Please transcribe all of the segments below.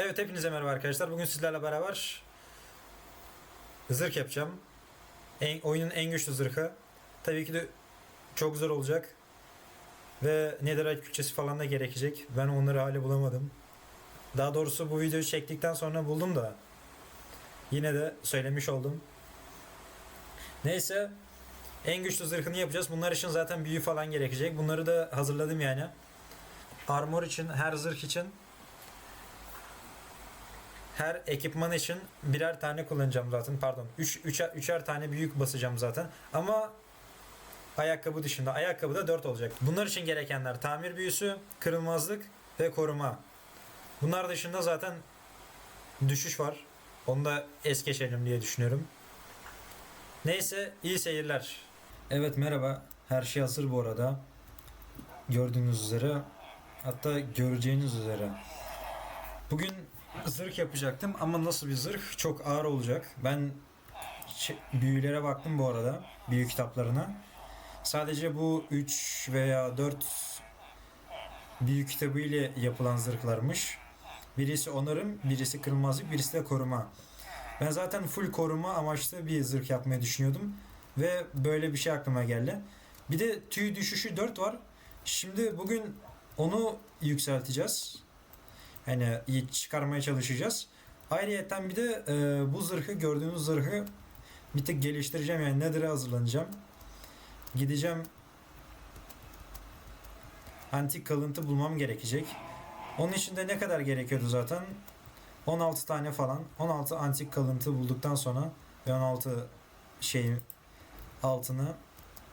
Evet hepinize merhaba arkadaşlar. Bugün sizlerle beraber zırh yapacağım. En, oyunun en güçlü zırhı. Tabii ki de çok zor olacak. Ve netherite külçesi falan da gerekecek. Ben onları hala bulamadım. Daha doğrusu bu videoyu çektikten sonra buldum da yine de söylemiş oldum. Neyse en güçlü zırhını yapacağız. Bunlar için zaten büyü falan gerekecek. Bunları da hazırladım yani. Armor için, her zırh için her ekipman için birer tane kullanacağım zaten. Pardon. 3 üç, üçer, üçer tane büyük basacağım zaten. Ama ayakkabı dışında. Ayakkabı da 4 olacak. Bunlar için gerekenler tamir büyüsü, kırılmazlık ve koruma. Bunlar dışında zaten düşüş var. Onu da es geçelim diye düşünüyorum. Neyse iyi seyirler. Evet merhaba. Her şey hazır bu arada. Gördüğünüz üzere. Hatta göreceğiniz üzere. Bugün zırh yapacaktım ama nasıl bir zırh? Çok ağır olacak. Ben ç- büyülere baktım bu arada. Büyü kitaplarına. Sadece bu 3 veya 4 büyü kitabı ile yapılan zırhlarmış. Birisi onarım, birisi kırılmazlık, birisi de koruma. Ben zaten full koruma amaçlı bir zırh yapmayı düşünüyordum. Ve böyle bir şey aklıma geldi. Bir de tüy düşüşü 4 var. Şimdi bugün onu yükselteceğiz. Hani iyi çıkarmaya çalışacağız. Ayrıyeten bir de e, bu zırhı gördüğünüz zırhı bir tık geliştireceğim yani Nether'a hazırlanacağım. Gideceğim antik kalıntı bulmam gerekecek. Onun için de ne kadar gerekiyordu zaten? 16 tane falan. 16 antik kalıntı bulduktan sonra ve 16 şey altını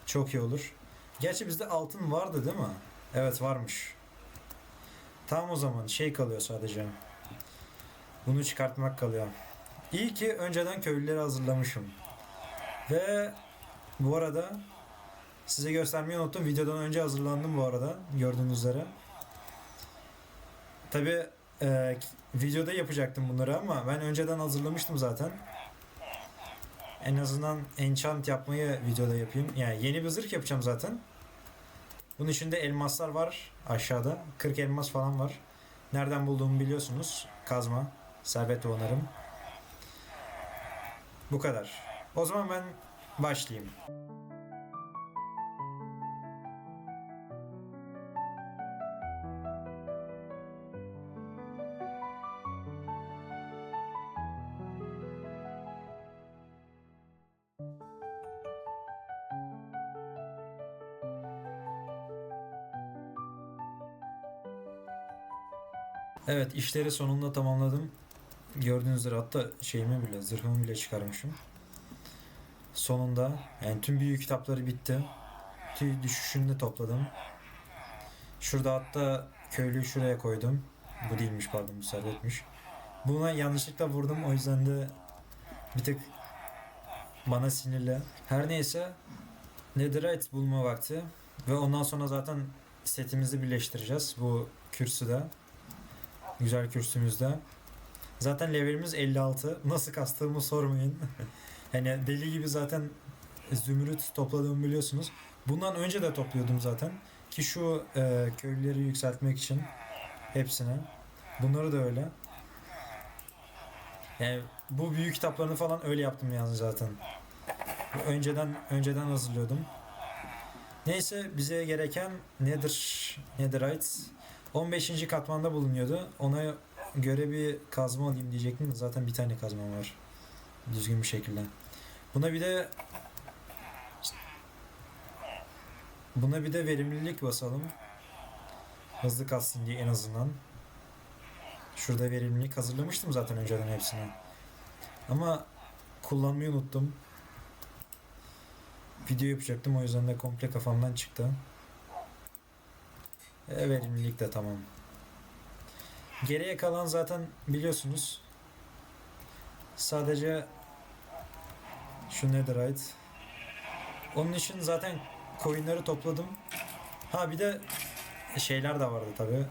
çok iyi olur. Gerçi bizde altın vardı değil mi? Evet varmış. Tamam o zaman şey kalıyor sadece. Bunu çıkartmak kalıyor. İyi ki önceden köylüleri hazırlamışım. Ve bu arada size göstermeyi unuttum. Videodan önce hazırlandım bu arada. Gördüğünüz üzere. Tabi videoda yapacaktım bunları ama ben önceden hazırlamıştım zaten. En azından enchant yapmayı videoda yapayım. Yani yeni bir zırh yapacağım zaten. Bunun içinde elmaslar var aşağıda. 40 elmas falan var. Nereden bulduğumu biliyorsunuz. Kazma. Servet onarım. Bu kadar. O zaman ben başlayayım. Evet işleri sonunda tamamladım. Gördüğünüz üzere hatta şeyimi bile zırhımı bile çıkarmışım. Sonunda yani tüm büyük kitapları bitti. Tüy düşüşünü topladım. Şurada hatta köylüyü şuraya koydum. Bu değilmiş pardon bu servetmiş. Buna yanlışlıkla vurdum o yüzden de bir tık bana sinirli. Her neyse Netherite bulma vakti ve ondan sonra zaten setimizi birleştireceğiz bu kürsüde. Güzel kürsümüzde. Zaten levelimiz 56. Nasıl kastığımı sormayın. hani deli gibi zaten zümrüt topladığımı biliyorsunuz. Bundan önce de topluyordum zaten. Ki şu e, köylüleri yükseltmek için hepsini. Bunları da öyle. Yani bu büyük kitaplarını falan öyle yaptım yani zaten. Önceden önceden hazırlıyordum. Neyse bize gereken nedir? Netherite 15. katmanda bulunuyordu. Ona göre bir kazma alayım diyecektim zaten bir tane kazmam var. Düzgün bir şekilde. Buna bir de Buna bir de verimlilik basalım. Hızlı katsın diye en azından. Şurada verimlilik hazırlamıştım zaten önceden hepsini. Ama kullanmayı unuttum. Video yapacaktım o yüzden de komple kafamdan çıktı. Verimlilik de tamam. Geriye kalan zaten biliyorsunuz. Sadece şu netherite. Onun için zaten coinleri topladım. Ha bir de şeyler de vardı tabi.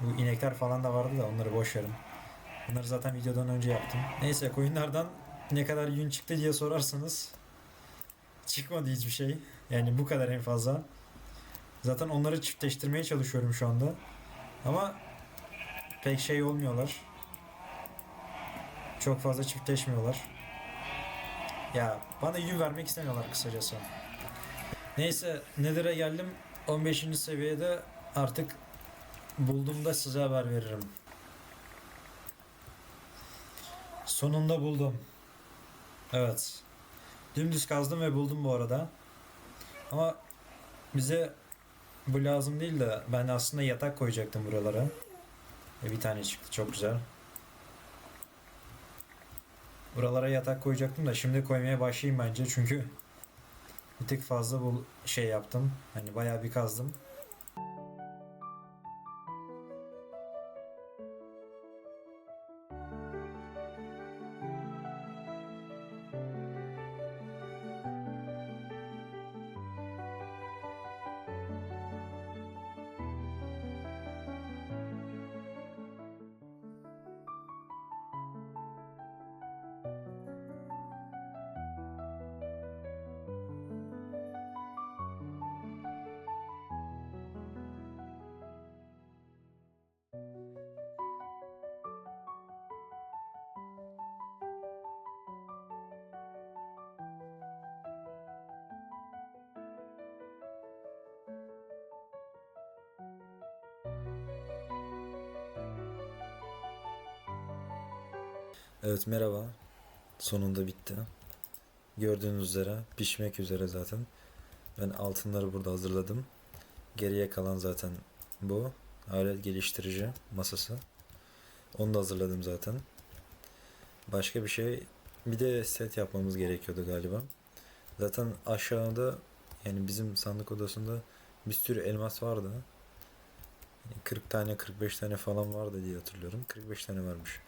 Bu inekler falan da vardı da onları boş verin. Bunları zaten videodan önce yaptım. Neyse coinlerden ne kadar yün çıktı diye sorarsanız çıkmadı hiçbir şey. Yani bu kadar en fazla. Zaten onları çiftleştirmeye çalışıyorum şu anda. Ama pek şey olmuyorlar. Çok fazla çiftleşmiyorlar. Ya bana yün vermek istemiyorlar kısacası. Neyse Nether'a geldim. 15. seviyede artık bulduğumda size haber veririm. Sonunda buldum. Evet. Dümdüz kazdım ve buldum bu arada. Ama bize bu lazım değil de ben aslında yatak koyacaktım buralara. E bir tane çıktı çok güzel. Buralara yatak koyacaktım da şimdi koymaya başlayayım bence çünkü bir tık fazla bu şey yaptım. Hani bayağı bir kazdım. Evet merhaba. Sonunda bitti. Gördüğünüz üzere pişmek üzere zaten. Ben altınları burada hazırladım. Geriye kalan zaten bu. Alet geliştirici masası. Onu da hazırladım zaten. Başka bir şey bir de set yapmamız gerekiyordu galiba. Zaten aşağıda yani bizim sandık odasında bir sürü elmas vardı. Yani 40 tane 45 tane falan vardı diye hatırlıyorum. 45 tane varmış.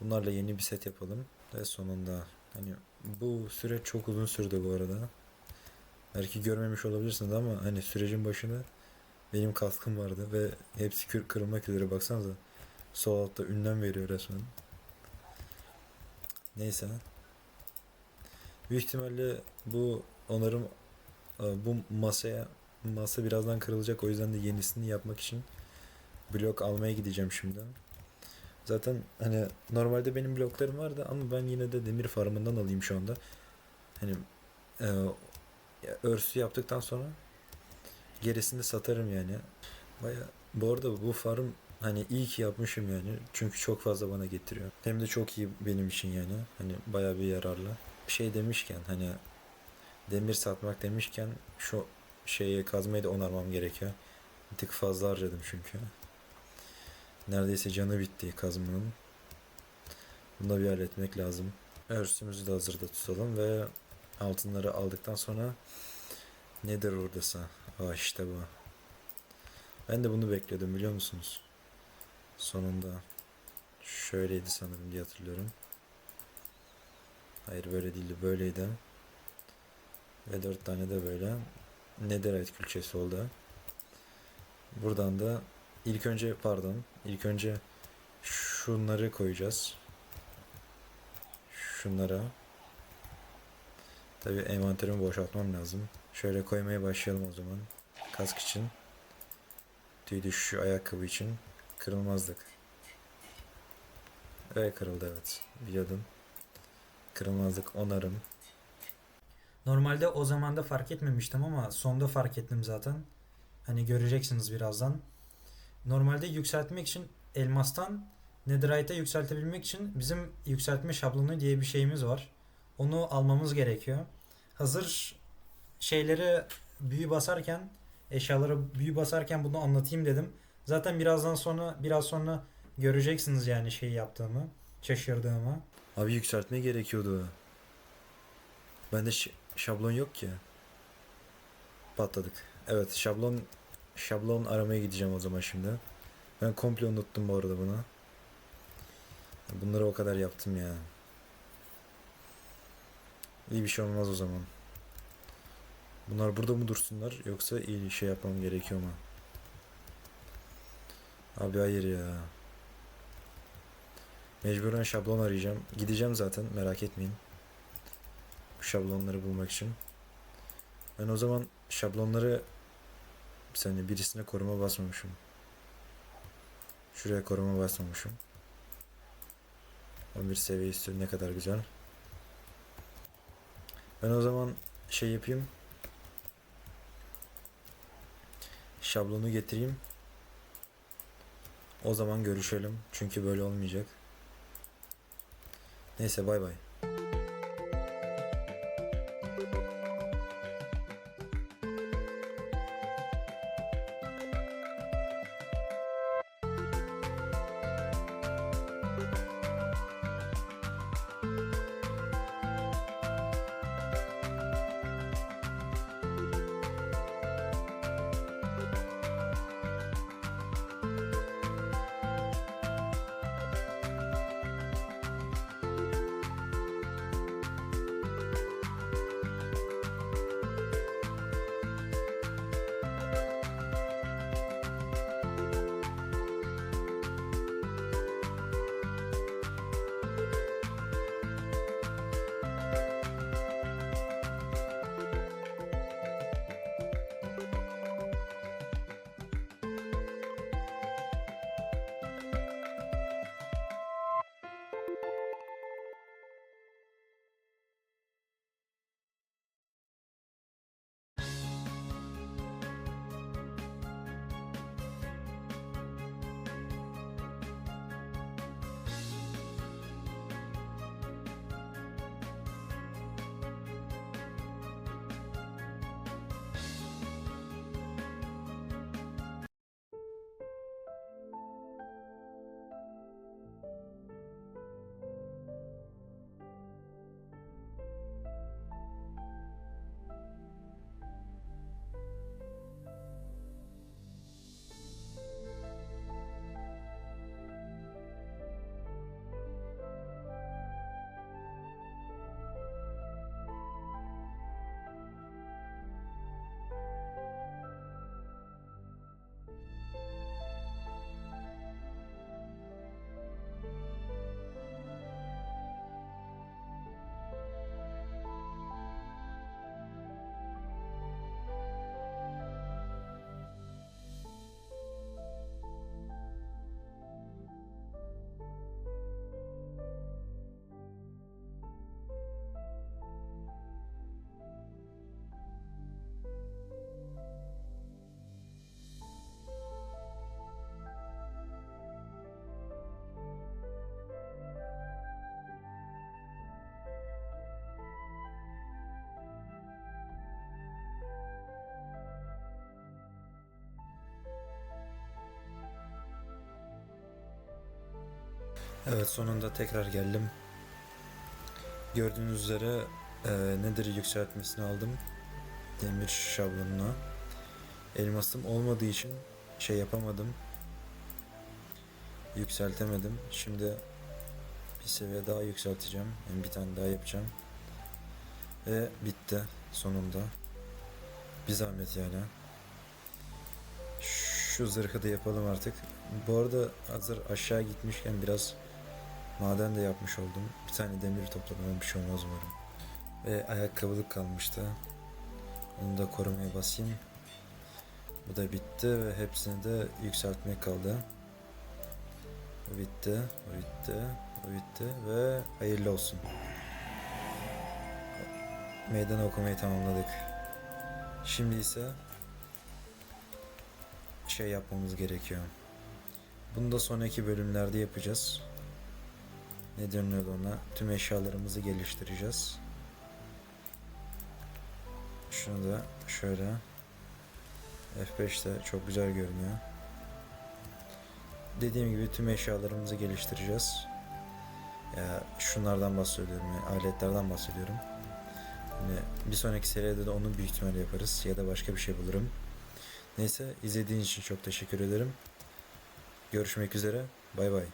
Bunlarla yeni bir set yapalım. Ve sonunda hani bu süre çok uzun sürdü bu arada. Belki görmemiş olabilirsiniz ama hani sürecin başında benim kaskım vardı ve hepsi kır kırılmak üzere baksanıza. Sol altta ünlem veriyor resmen. Neyse. Büyük ihtimalle bu onarım e, bu masaya masa birazdan kırılacak o yüzden de yenisini yapmak için blok almaya gideceğim şimdi. Zaten hani normalde benim bloklarım vardı ama ben yine de demir farmından alayım şu anda. Hani e, örsü yaptıktan sonra gerisini satarım yani. Baya bu arada bu farm hani iyi ki yapmışım yani. Çünkü çok fazla bana getiriyor. Hem de çok iyi benim için yani. Hani baya bir yararlı. Bir şey demişken hani demir satmak demişken şu şeye kazmayı da onarmam gerekiyor. Bir tık fazla harcadım çünkü. Neredeyse canı bitti kazmanın. Bunu da bir halletmek lazım. Örsümüzü de hazırda tutalım ve altınları aldıktan sonra nedir oradası? Aa işte bu. Ben de bunu bekliyordum biliyor musunuz? Sonunda. Şöyleydi sanırım diye hatırlıyorum. Hayır böyle değildi böyleydi. Ve dört tane de böyle netherite külçesi oldu. Buradan da ilk önce pardon ilk önce şunları koyacağız. Şunlara. Tabi envanterimi boşaltmam lazım. Şöyle koymaya başlayalım o zaman. Kask için. Tüydü şu ayakkabı için. Kırılmazdık. Evet kırıldı evet. Biliyordum. Kırılmazlık onarım. Normalde o zaman da fark etmemiştim ama sonda fark ettim zaten. Hani göreceksiniz birazdan. Normalde yükseltmek için elmastan netherite'e yükseltebilmek için bizim yükseltme şablonu diye bir şeyimiz var. Onu almamız gerekiyor. Hazır şeyleri büyü basarken eşyalara büyü basarken bunu anlatayım dedim. Zaten birazdan sonra biraz sonra göreceksiniz yani şeyi yaptığımı, şaşırdığımı. Abi yükseltme gerekiyordu. Bende şablon yok ki. Patladık. Evet şablon şablon aramaya gideceğim o zaman şimdi. Ben komple unuttum bu arada bunu. Bunları o kadar yaptım ya. İyi bir şey olmaz o zaman. Bunlar burada mı dursunlar yoksa iyi şey yapmam gerekiyor mu? Abi hayır ya. Mecburen şablon arayacağım. Gideceğim zaten merak etmeyin. Bu şablonları bulmak için. Ben o zaman şablonları bir saniye birisine koruma basmamışım. Şuraya koruma basmamışım. 11 seviye istiyor ne kadar güzel. Ben o zaman şey yapayım. Şablonu getireyim. O zaman görüşelim. Çünkü böyle olmayacak. Neyse bay bay. Evet sonunda tekrar geldim. Gördüğünüz üzere e, nedir yükseltmesini aldım. Demir şablonuna. Elmasım olmadığı için şey yapamadım. Yükseltemedim. Şimdi bir seviye daha yükselteceğim. Yani bir tane daha yapacağım. Ve bitti sonunda. Bir zahmet yani. Şu zırhı da yapalım artık. Bu arada hazır aşağı gitmişken biraz maden de yapmış oldum. Bir tane demir topladım ama bir şey olmaz umarım. Ve ayakkabılık kalmıştı. Onu da korumaya basayım. Bu da bitti ve hepsini de yükseltmek kaldı. Bu bitti, bu bitti, bu bitti ve hayırlı olsun. Meydan okumayı tamamladık. Şimdi ise şey yapmamız gerekiyor. Bunu da sonraki bölümlerde yapacağız. Ne deniyordu ona? Tüm eşyalarımızı geliştireceğiz. Şunu da şöyle F5'te çok güzel görünüyor. Dediğim gibi tüm eşyalarımızı geliştireceğiz. Ya şunlardan bahsediyorum, yani aletlerden bahsediyorum. Yani bir sonraki seride de onu büyük ihtimalle yaparız ya da başka bir şey bulurum. Neyse izlediğiniz için çok teşekkür ederim. Görüşmek üzere. Bay bay.